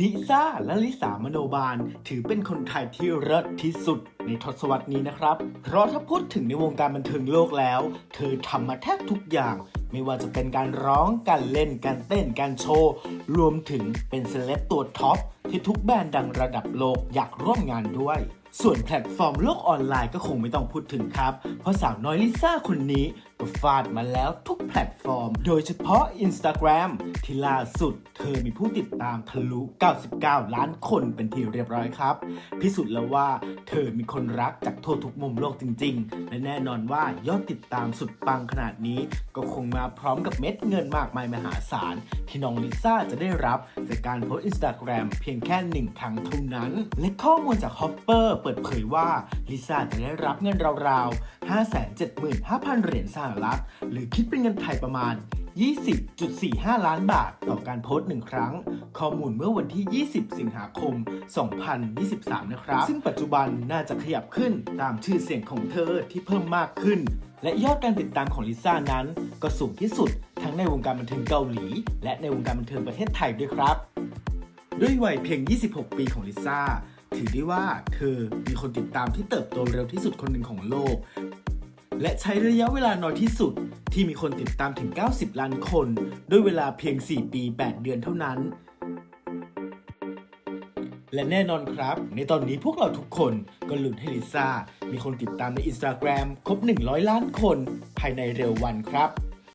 ลิซ่าและลิสามโนบาล ถือเป็นคนไทยที่เลิศที่สุดในทศวรรษนี้นะครับ เพราะถ้าพูดถึงในวงการบันเทิงโลกแล้ว เธอทำมาแทบทุกอย่าง ไม่ว่าจะเป็นการร้อง การเล่น การเต้น การโชว์ รวมถึงเป็นเซเลบตัวท็อป ที่ทุกแบรนด์ดังระดับโลกอยากร่วมงานด้วย ส่วนแพลตฟอร์มโลกออนไลน์ก็คงไม่ต้องพูดถึงครับ เพราะสาวน้อยลิซ่าคนนี้ก็ฟาดมาแล้วทุกแพลตฟอร์ม โดยเฉพาะ Instagram ที่ล่าสุดเธอมีผู้ติดตามทะลุ 99 ล้านคนเป็นที่เรียบร้อยครับ พิสูจน์แล้วว่าเธอมีคนรักจากทั่วทุกมุมโลกจริง ๆ และแน่นอนว่ายอดติดตามสุดปังขนาดนี้ ก็คงมาพร้อมกับเม็ดเงินมากมายมหาศาล ที่น้องลิซ่าจะได้รับจากการโพสต์อินสตาแกรมเพียงแค่หนึ่งครั้งเท่านั้น และข้อมูลจากฮอปเปอร์เปิดเผยว่าลิซ่าจะได้รับเงินราวๆ 575,000 เหรียญสหรัฐ หรือคิดเป็นเงินไทยประมาณ20.45 ล้านบาทต่อการโพสต์หนึ่งครั้ง ข้อมูลเมื่อวันที่ 20 สิงหาคม 2023 นะครับ ซึ่งปัจจุบันน่าจะขยับขึ้นตามชื่อเสียงของเธอที่เพิ่มมากขึ้น และยอดการติดตามของลิซ่านั้น ก็สูงที่สุดทั้งในวงการบันเทิงเกาหลี และในวงการบันเทิงประเทศไทยด้วยครับ ด้วยวัยเพียง 26 ปีของลิซ่า ถือได้ว่าเธอมีคนติดตามที่เติบโตเร็วที่สุดคนหนึ่งของโลก และใช้ระยะเวลาน้อยที่สุดที่มีคนติดตามถึง 90 ล้านคน ด้วยเวลาเพียง 4 ปี 8 เดือนเท่านั้น และแน่นอนครับ ในตอนนี้พวกเราทุกคนก็ลุ้นให้ลิซ่า มีคนติดตามใน Instagram ครบ 100 ล้านคน ภายในเร็ววันครับ